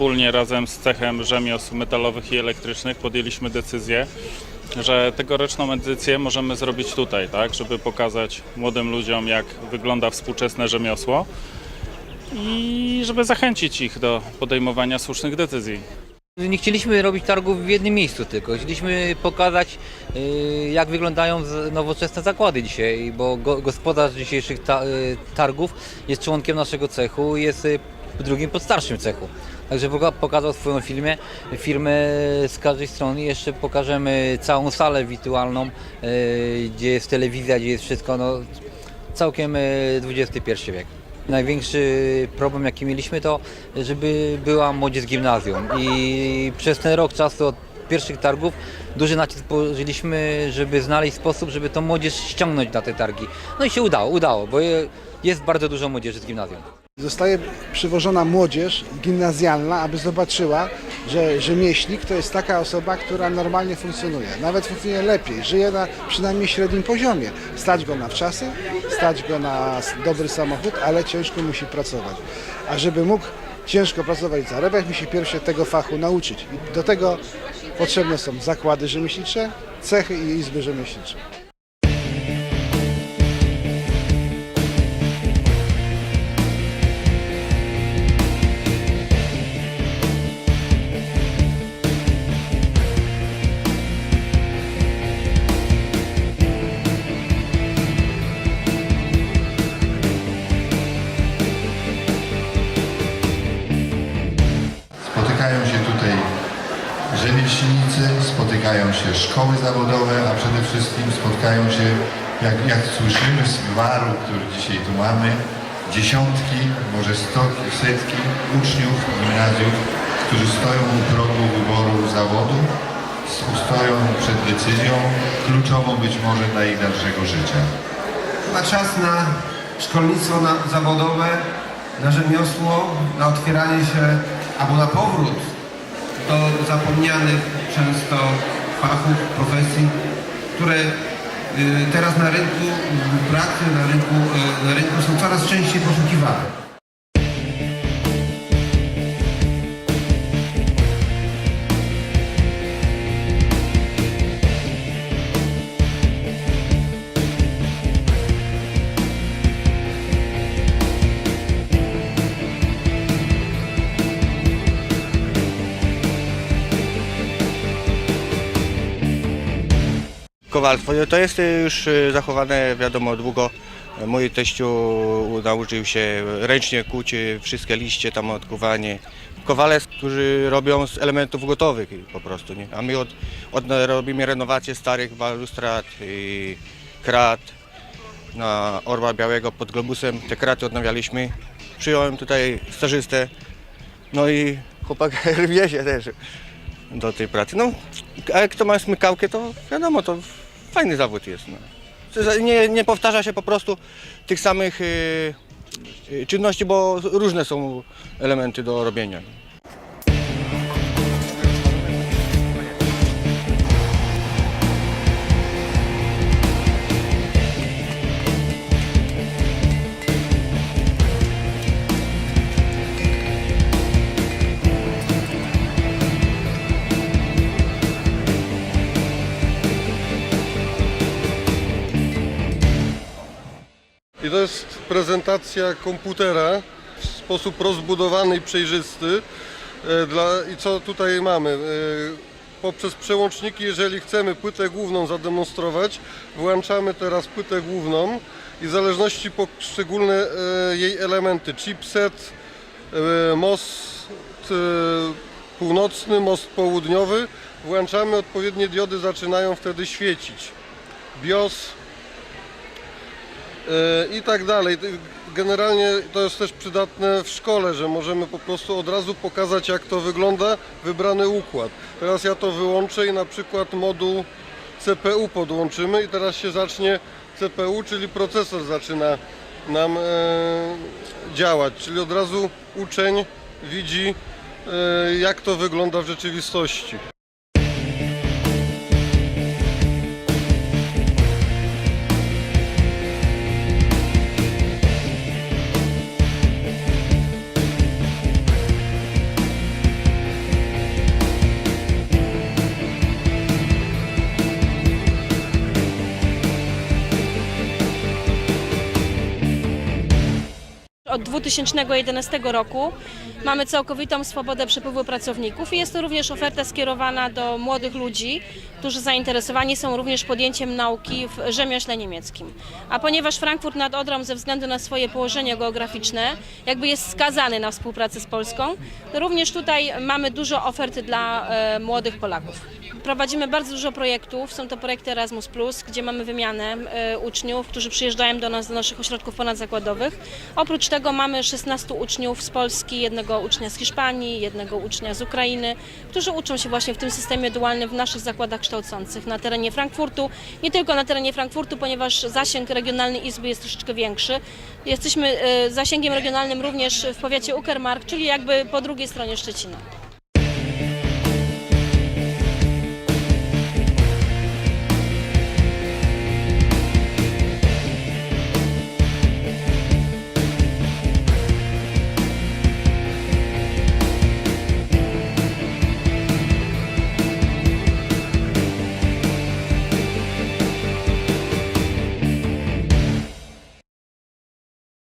wspólnie razem z cechem rzemiosł metalowych i elektrycznych podjęliśmy decyzję, że tegoroczną edycję możemy zrobić tutaj, tak, żeby pokazać młodym ludziom, jak wygląda współczesne rzemiosło i żeby zachęcić ich do podejmowania słusznych decyzji. Nie chcieliśmy robić targów w jednym miejscu tylko. Chcieliśmy pokazać, y, jak wyglądają nowoczesne zakłady dzisiaj, bo go, gospodarz dzisiejszych y, targów jest członkiem naszego cechu jest y, drugim podstarszym cechu. Także poka- pokazał swoją filmie, firmę z każdej strony. Jeszcze pokażemy całą salę wirtualną, y, gdzie jest telewizja, gdzie jest wszystko. No, całkiem XXI wiek. Największy problem jaki mieliśmy to, żeby była młodzież gimnazjum i przez ten rok czasu od pierwszych targów duży nacisk położyliśmy, żeby znaleźć sposób, żeby tą młodzież ściągnąć na te targi. No i się udało, udało, bo je- jest bardzo dużo młodzieży z gimnazjum. Zostaje przywożona młodzież gimnazjalna, aby zobaczyła, że rzemieślnik to jest taka osoba, która normalnie funkcjonuje. Nawet funkcjonuje lepiej, żyje na przynajmniej średnim poziomie. Stać go na wczasy, stać go na dobry samochód, ale ciężko musi pracować. A żeby mógł ciężko pracować i zarabiać, musi pierw się tego fachu nauczyć. I do tego potrzebne są zakłady rzemieślnicze, cechy i izby rzemieślnicze. Spotykają się szkoły zawodowe, a przede wszystkim spotkają się, jak, jak słyszymy z gwaru, który dzisiaj tu mamy, dziesiątki, może sto, setki uczniów gimnazjów, którzy stoją u progu wyboru zawodu, stoją przed decyzją kluczową być może dla ich dalszego życia. Chyba czas na szkolnictwo na, zawodowe, na rzemiosło, na otwieranie się albo na powrót do zapomnianych często fachów, profesji, które y, teraz na rynku pracy, na rynku, y, na rynku są coraz częściej poszukiwane. Kowalstwo to jest y, już y, zachowane wiadomo długo. Mój teściu nauczył się ręcznie kuć y, wszystkie liście, tam odkuwanie. Kowale, którzy robią z elementów gotowych po prostu, nie? A my od, od, robimy renowację starych balustrad i krat na Orła Białego pod Globusem. Te kraty odnawialiśmy. Przyjąłem tutaj stażystę, no i chłopak rwie się też do tej pracy. No, a jak kto ma smykałkę, to wiadomo, to fajny zawód jest. No. Nie, nie powtarza się po prostu tych samych y, y, czynności, bo różne są elementy do robienia. I to jest prezentacja komputera w sposób rozbudowany i przejrzysty. E, Dla, I co tutaj mamy? E, Poprzez przełączniki, jeżeli chcemy płytę główną zademonstrować, włączamy teraz płytę główną i w zależności poszczególne e, jej elementy, chipset, most północny, most południowy, włączamy odpowiednie diody, zaczynają wtedy świecić. BIOS, i tak dalej. Generalnie to jest też przydatne w szkole, że możemy po prostu od razu pokazać jak to wygląda wybrany układ. Teraz ja to wyłączę i na przykład moduł CPU podłączymy i teraz się zacznie CPU, czyli procesor zaczyna nam e, działać, czyli od razu uczeń widzi e, jak to wygląda w rzeczywistości. Od 2011 roku. Mamy całkowitą swobodę przepływu pracowników i jest to również oferta skierowana do młodych ludzi, którzy zainteresowani są również podjęciem nauki w rzemiośle niemieckim. A ponieważ Frankfurt nad Odrą ze względu na swoje położenie geograficzne jakby jest skazany na współpracę z Polską, to również tutaj mamy dużo ofert dla e, młodych Polaków. Prowadzimy bardzo dużo projektów. Są to projekty Erasmus, gdzie mamy wymianę e, uczniów, którzy przyjeżdżają do nas, do naszych ośrodków ponadzakładowych. Oprócz tego mamy 16 uczniów z Polski, jednego ucznia z Hiszpanii, jednego ucznia z Ukrainy, którzy uczą się właśnie w tym systemie dualnym w naszych zakładach kształcących na terenie Frankfurtu. Nie tylko na terenie Frankfurtu, ponieważ zasięg regionalny Izby jest troszeczkę większy. Jesteśmy e, zasięgiem regionalnym również w powiecie Uckermark, czyli jakby po drugiej stronie Szczecina.